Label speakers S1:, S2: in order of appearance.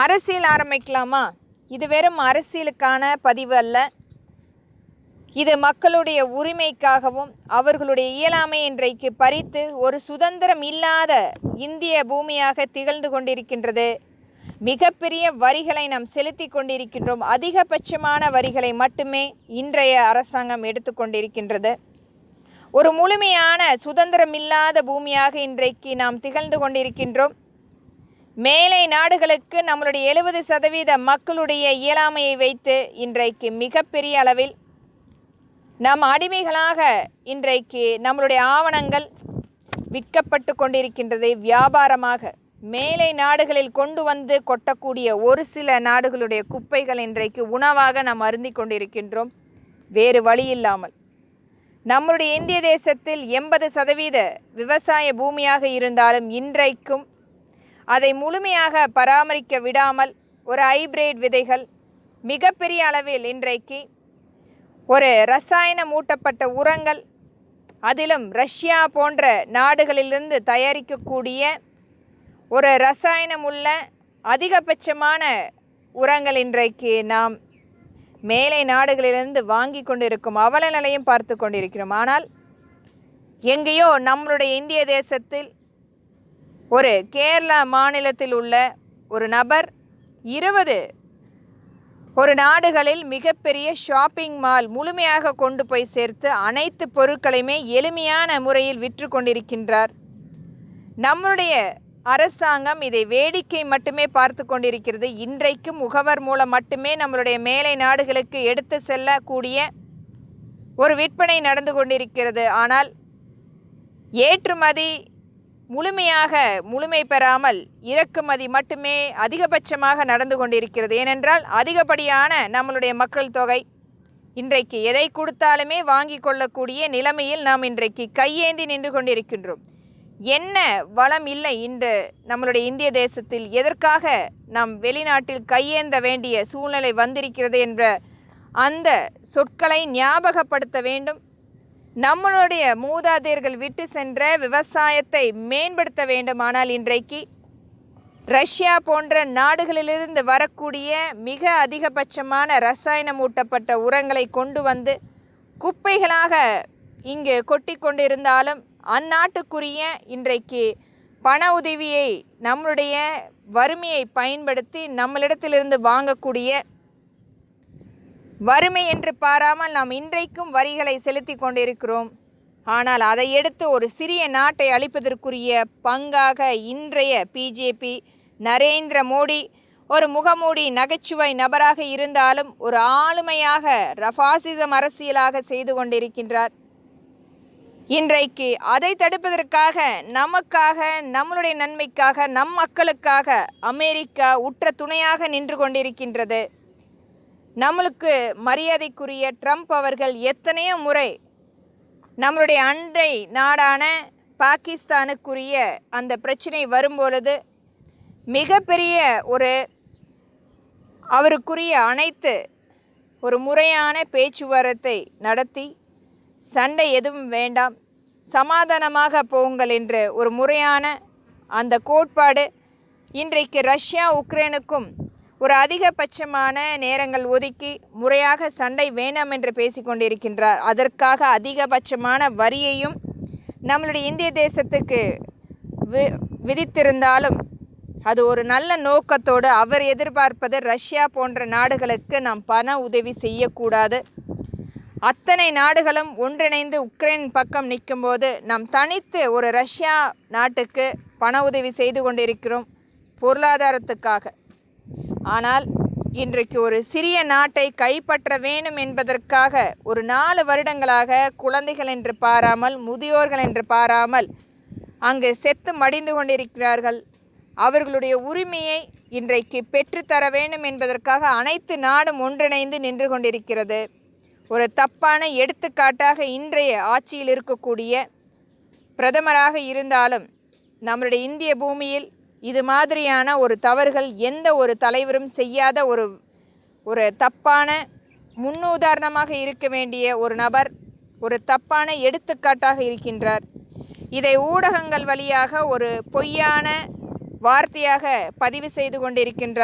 S1: அரசியல் ஆரம்பிக்கலாமா? இது வெறும் அரசியலுக்கான பதிவு அல்ல. இது மக்களுடைய உரிமைக்காகவும் அவர்களுடைய இயலாமை இன்றைக்கு பறித்து ஒரு சுதந்திரம் இல்லாத இந்திய பூமியாக திகழ்ந்து கொண்டிருக்கின்றது. மிகப்பெரிய வரிகளை நாம் செலுத்தி கொண்டிருக்கின்றோம். அதிகபட்சமான வரிகளை மட்டுமே இன்றைய அரசாங்கம் எடுத்துக்கொண்டிருக்கின்றது ஒரு முழுமையான சுதந்திரமில்லாத பூமியாக இன்றைக்கு நாம் திகழ்ந்து கொண்டிருக்கின்றோம். மேலை நாடுகளுக்கு நம்மளுடைய எழுபது சதவீத மக்களுடைய இயலாமையை வைத்து இன்றைக்கு மிகப்பெரிய அளவில் நம் அடிமைகளாக இன்றைக்கு நம்மளுடைய ஆவணங்கள் விற்கப்பட்டு கொண்டிருக்கின்றது வியாபாரமாக மேலை நாடுகளில் கொண்டு வந்து கொட்டக்கூடிய ஒரு சில நாடுகளுடைய குப்பைகள் இன்றைக்கு உணவாக நாம் அருந்தி கொண்டிருக்கின்றோம். வேறு வழி இல்லாமல். நம்முடைய இந்திய தேசத்தில் எண்பது சதவீத விவசாய பூமியாக இருந்தாலும் இன்றைக்கும் அதை முழுமையாக பராமரிக்க விடாமல் ஒரு ஹைபிரிட் விதைகள் மிகப்பெரிய அளவில் இன்றைக்கு ஒரு ரசாயனம் ஊட்டப்பட்ட உரங்கள் அதிலும் ரஷ்யா போன்ற நாடுகளிலிருந்து தயாரிக்கக்கூடிய ஒரு ரசாயனம் உள்ள அதிகபட்சமான உரங்கள் இன்றைக்கு நாம் மேலை நாடுகளிலிருந்து வாங்கி கொண்டிருக்கும் அவல நிலையும் பார்த்து கொண்டிருக்கிறோம். ஆனால் எங்கேயோ நம்மளுடைய இந்திய தேசத்தில் ஒரு கேரளா மாநிலத்தில் உள்ள ஒரு நபர் இருபது ஒரு நாடுகளில் மிகப்பெரிய ஷாப்பிங் மால் முழுமையாக கொண்டு போய் சேர்த்து அனைத்து பொருட்களையுமே எளிமையான முறையில் விற்று கொண்டிருக்கின்றார். நம்முடைய அரசாங்கம் இதை வேடிக்கை மட்டுமே பார்த்து கொண்டிருக்கிறது. இன்றைக்கும் முகவர் மூலம் மட்டுமே நம்மளுடைய மேலை நாடுகளுக்கு எடுத்து செல்லக்கூடிய ஒரு விற்பனை நடந்து கொண்டிருக்கிறது. ஆனால் ஏற்றுமதி முழுமையாக முழுமை பெறாமல் இறக்குமதி மட்டுமே அதிகபட்சமாக நடந்து கொண்டிருக்கிறது. ஏனென்றால் அதிகப்படியான நம்மளுடைய மக்கள் தொகை இன்றைக்கு எதை கொடுத்தாலுமே வாங்கி கொள்ளக்கூடிய நிலைமையில் நாம் இன்றைக்கு கையேந்தி நின்று கொண்டிருக்கின்றோம். என்ன வளம் இல்லை இன்று நம்மளுடைய இந்திய தேசத்தில்? எதற்காக நாம் வெளிநாட்டில் கையேந்த வேண்டிய சூழ்நிலை வந்திருக்கிறது என்ற அந்த சொற்களை ஞாபகப்படுத்த வேண்டும். நம்மளுடைய மூதாதையர்கள் விட்டு சென்ற விவசாயத்தை மேம்படுத்த வேண்டுமானால் இன்றைக்கு ரஷ்யா போன்ற நாடுகளிலிருந்து வரக்கூடிய மிக அதிகபட்சமான ரசாயனம் ஊட்டப்பட்ட உரங்களை கொண்டு வந்து குப்பைகளாக இங்கு கொட்டி கொண்டிருந்தாலும் அந்நாட்டுக்குரிய இன்றைக்கு பண உதவியை நம்மளுடைய வறுமையை பயன்படுத்தி நம்மளிடத்திலிருந்து வாங்கக்கூடிய வறுமை என்று பாராமல் நாம் இன்றைக்கும் வரிகளை செலுத்தி கொண்டிருக்கிறோம். ஆனால் அதை எடுத்து ஒரு சிறிய நாட்டை அழிப்பதற்குரிய பங்காக இன்றைய பிஜேபி நரேந்திர மோடி ஒரு முகமூடி நகைச்சுவை நபராக இருந்தாலும் ஒரு ஆளுமையாக ரஃபாசிசம் அரசியலாக செய்து கொண்டிருக்கின்றார். இன்றைக்கு அதை தடுப்பதற்காக நமக்காக நம்மளுடைய நன்மைக்காக நம் மக்களுக்காக அமெரிக்கா உற்ற துணையாக நின்று கொண்டிருக்கின்றது. நம்மளுக்கு மரியாதைக்குரிய ட்ரம்ப் அவர்கள் எத்தனையோ முறை நம்மளுடைய அண்டை நாடான பாகிஸ்தானுக்குரிய அந்த பிரச்சனை வரும்பொழுது மிகப்பெரிய ஒரு அவருக்குரிய அனைத்து ஒரு முறையான பேச்சுவார்த்தை நடத்தி சண்டை எதுவும் வேண்டாம் சமாதானமாக போங்கள் என்று ஒரு முறையான அந்த கோட்பாடு இன்றைக்கு ரஷ்யா உக்ரைனுக்கும் ஒரு அதிகபட்சமான நேரங்கள் ஒதுக்கி முறையாக சண்டை வேண்டாம் என்று பேசிக்கொண்டிருக்கின்றார். அதற்காக அதிகபட்சமான வரியையும் நம்மளுடைய இந்திய தேசத்துக்கு வி விதித்திருந்தாலும் அது ஒரு நல்ல நோக்கத்தோடு அவர் எதிர்பார்ப்பது ரஷ்யா போன்ற நாடுகளுக்கு நாம் பண உதவி செய்யக்கூடாது. அத்தனை நாடுகளும் ஒன்றிணைந்து உக்ரைன் பக்கம் நிற்கும்போது நாம் தனித்து ஒரு ரஷ்யா நாட்டுக்கு பண உதவி செய்து கொண்டிருக்கிறோம் பொருளாதாரத்துக்காக. ஆனால் இன்றைக்கு ஒரு சிறிய நாட்டை கைப்பற்ற வேண்டும் என்பதற்காக ஒரு நாலு வருடங்களாக குழந்தைகள் என்று பாராமல் முதியோர்கள் என்று பாராமல் அங்கு செத்து மடிந்து கொண்டிருக்கிறார்கள். அவர்களுடைய உரிமையை இன்றைக்கு பெற்றுத்தர வேண்டும் என்பதற்காக அனைத்து நாடும் ஒன்றிணைந்து நின்று கொண்டிருக்கிறது. ஒரு தப்பான எடுத்துக்காட்டாக இன்றைய ஆட்சியில் இருக்கக்கூடிய பிரதமராக இருந்தாலும் நம்மளுடைய இந்திய பூமியில் இது மாதிரியான ஒரு தவறுகள் எந்த ஒரு தலைவரும் செய்யாத ஒரு ஒரு தப்பான முன்னுதாரணமாக இருக்க வேண்டிய ஒரு நபர் ஒரு தப்பான எடுத்துக்காட்டாக இருக்கின்றார். இதை ஊடகங்கள் வழியாக ஒரு பொய்யான வார்த்தையாக பதிவு செய்து கொண்டிருக்கின்றார்.